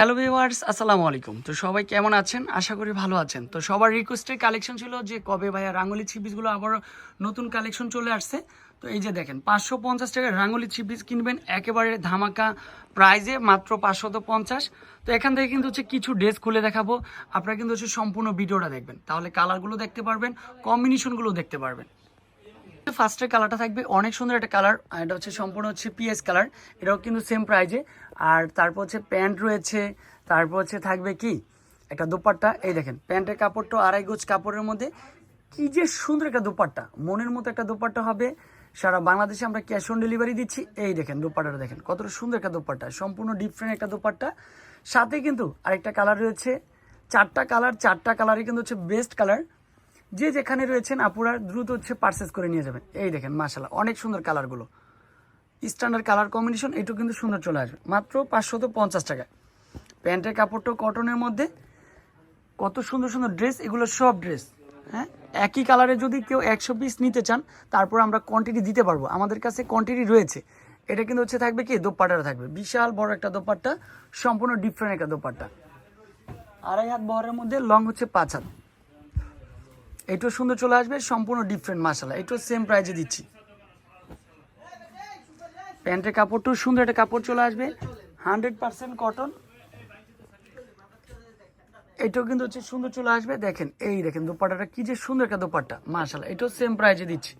Hello viewers আসসালামু আলাইকুম। তো সবাই কেমন আছেন? আশা করি ভালো আছেন। তো সবার রিকোয়েস্টের কালেকশন ছিল যে কবে ভাইয়া রাঙ্গুলি ছিপিসগুলো আবার নতুন কালেকশন চলে আসছে। তো এই যে দেখেন, পাঁচশো পঞ্চাশ টাকার রাঙ্গুলি ছিপিস কিনবেন একেবারে ধামাকা প্রাইজে মাত্র পাঁচশত পঞ্চাশ। তো এখান থেকে কিন্তু হচ্ছে কিছু ড্রেস খুলে দেখাবো। আপনারা কিন্তু হচ্ছে সম্পূর্ণ ভিডিওটা দেখবেন। তাহলে কালারগুলো দেখতে পারবেন কম্বিনেশনগুলো দেখতে পারবেন। ফার্স্টের কালারটা থাকবে। অনেক সুন্দর একটা কালার এটা হচ্ছে সম্পূর্ণ হচ্ছে পিএস কালার এটাও কিন্তু সেম প্রাইজে আর তারপর হচ্ছে প্যান্ট রয়েছে, তারপর হচ্ছে থাকবে কি? একটা দোপাট্টা, এই দেখেন প্যান্টের কাপড়টা আড়াই গোজ কাপড়ের মধ্যে। কি যে সুন্দর একটা দোপাট্টা, মনের মতো একটা দোপাট্টা হবে। সারা বাংলাদেশে আমরা ক্যাশ অন ডেলিভারি দিচ্ছি। এই দেখেন, দোপাট্টাটা দেখেন, কতটা সুন্দর একটা দোপাট্টা, সম্পূর্ণ ডিফারেন্ট একটা দোপাট্টা। সাথে কিন্তু আরেকটা কালার রয়েছে, চারটা কালার চারটা কালারই কিন্তু হচ্ছে বেস্ট কালার যে যেখানে রয়েছেন আপুরা দ্রুত হচ্ছে পারচেস করে নিয়ে যাবেন। এই দেখেন মাশাল্লাহ অনেক সুন্দর কালারগুলো স্ট্যান্ডার্ড কালার কম্বিনেশন এটু কিন্তু সুন্দর চলে আসবে। মাত্র পাঁচশত পঞ্চাশ টাকা প্যান্টের কাপড়টা কটনের মধ্যে। কত সুন্দর সুন্দর ড্রেস এগুলো সব ড্রেস হ্যাঁ? একই কালারে যদি কেউ একশো পিস নিতে চান, তারপর আমরা কোয়ান্টিটি দিতে পারব। আমাদের কাছে কোয়ান্টিটি রয়েছে। এটা কিন্তু হচ্ছে থাকবে কি? দোপাট্টাটা থাকবে। বিশাল বড় একটা দোপাট্টা, সম্পূর্ণ ডিফারেন্ট একটা দোপাট্টা। আড়াই হাত বহরের মধ্যে লং হচ্ছে পাঁচ হাত। এটাও সুন্দর চলে আসবে, সম্পূর্ণ ডিফারেন্ট মাসালা এটাও সেম প্রাইজে দিচ্ছি। প্যান্টের কাপড়টাও সুন্দর একটা কাপড় চলে আসবে। হান্ড্রেড পার্সেন্ট কটন এটাও কিন্তু হচ্ছে সুন্দর চলে আসবে। দেখেন, এই দেখেন দোপাট্টাটা কি যে সুন্দর একটা দোপাট্টা। মাসালা এটাও সেম প্রাইজে দিচ্ছি।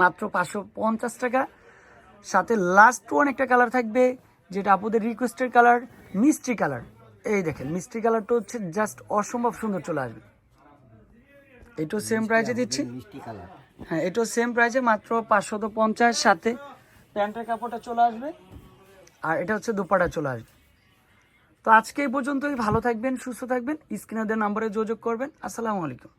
মাত্র পাঁচশো পঞ্চাশ টাকা। সাথে লাস্ট ওয়ান একটা কালার থাকবে, যেটা আপুদের রিকোয়েস্টের কালার মিষ্টি কালার এই দেখেন, মিষ্টি কালারটা হচ্ছে জাস্ট অসম্ভব সুন্দর চলে আসবে। এটাও সেম প্রাইজে দিচ্ছি। হ্যাঁ এটাও সেম প্রাইজে মাত্র পাঁচশো তো পঞ্চাশ সাথে প্যান্টের কাপড়টা চলে আসবে। আর এটা হচ্ছে দুপাটা চলে আসবে। তো আজকে এই পর্যন্তই ভালো থাকবেন সুস্থ থাকবেন স্ক্রিনাদের নাম্বারে যোগাযোগ করবেন। আসসালামু আলাইকুম।